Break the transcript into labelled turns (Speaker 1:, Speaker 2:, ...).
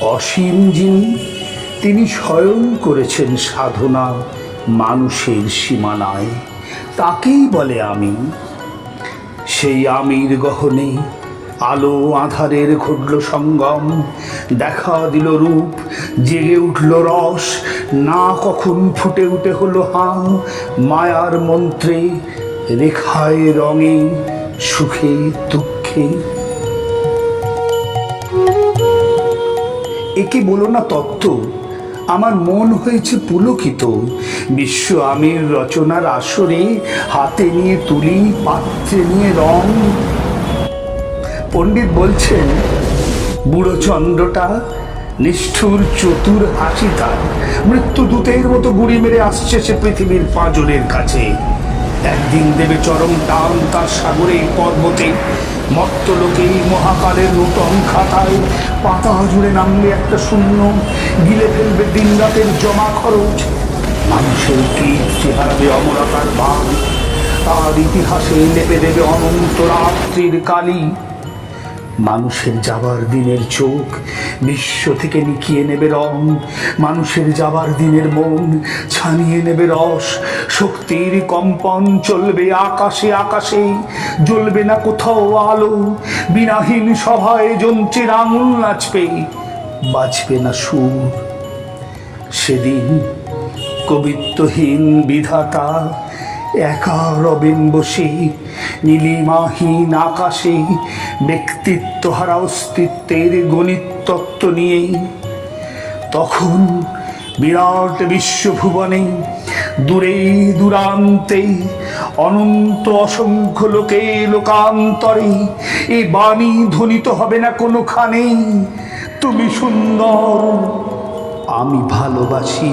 Speaker 1: অসীম যিনি তিনি স্বয়ং করেছেন সাধনা মানুষের সীমানায়। তাকেই বলে আমি সেই আমির গহনে আলো আধারের ঘটল সঙ্গম, দেখা দিল রূপ, জেগে উঠল রস, না কখন ফুটে উঠে হলো হাঁ মায়ার মন্ত্রে, রেখায় রঙে, সুখে, দুঃখে। একে বলো না তত্ত্ব। আমার মন হয়েছে পুলকিত। বিশ্ব আমির রচনার আসরে হাতে নিয়ে তুলি, পাত্রে নিয়ে রং। পণ্ডিত বলছেন, বুড়ো চন্দ্রটা নিষ্ঠুর চতুর হাসি তার মৃত্যুদূতের মতো গুড়ি মেরে আসছে সে পৃথিবীর পাঁজরের কাছে। একদিন দেবে চরম টান তার সাগরে পর্বতে। মর্তলোকে মহাকালের নতুন খাতায় পাতা জুড়ে নামলে একটা শূন্য। গিলে ফেলবে দিন রাতের জমা খরচ। মানুষের কীর্তি হারাবে অমরতার ভাব তার ইতিহাসে লেপে দেবে অনন্ত রাত্রির কালী। মানুষের যাবার দিনের চোখ বিশ্ব থেকে নিকিয়ে নেবে রং। মানুষের যাবার দিনের মন ছানিয়ে নেবে রস। শক্তির কম্পন চলবে আকাশে আকাশে, জ্বলবে না কোথাও আলো। বিনাহীন সভায় যন্ত্রের আঙুল নাচবে, বাজবে না সুর। সেদিন কবিত্বহীন বিধাতা একা রবেন বসে, নীলিমাহীন আকাশে ব্যক্তিত্ব হারা অস্তিত্বের গণিত তত্ত্ব নিয়ে। তখন বিরাট বিশ্বভুবনে, দূরে দূরান্তে, অনন্ত অসংখ্য লোকে লোকান্তরে, এ বাণী ধ্বনিত হবে না কোনোখানে। তুমি সুন্দর, আমি ভালোবাসি।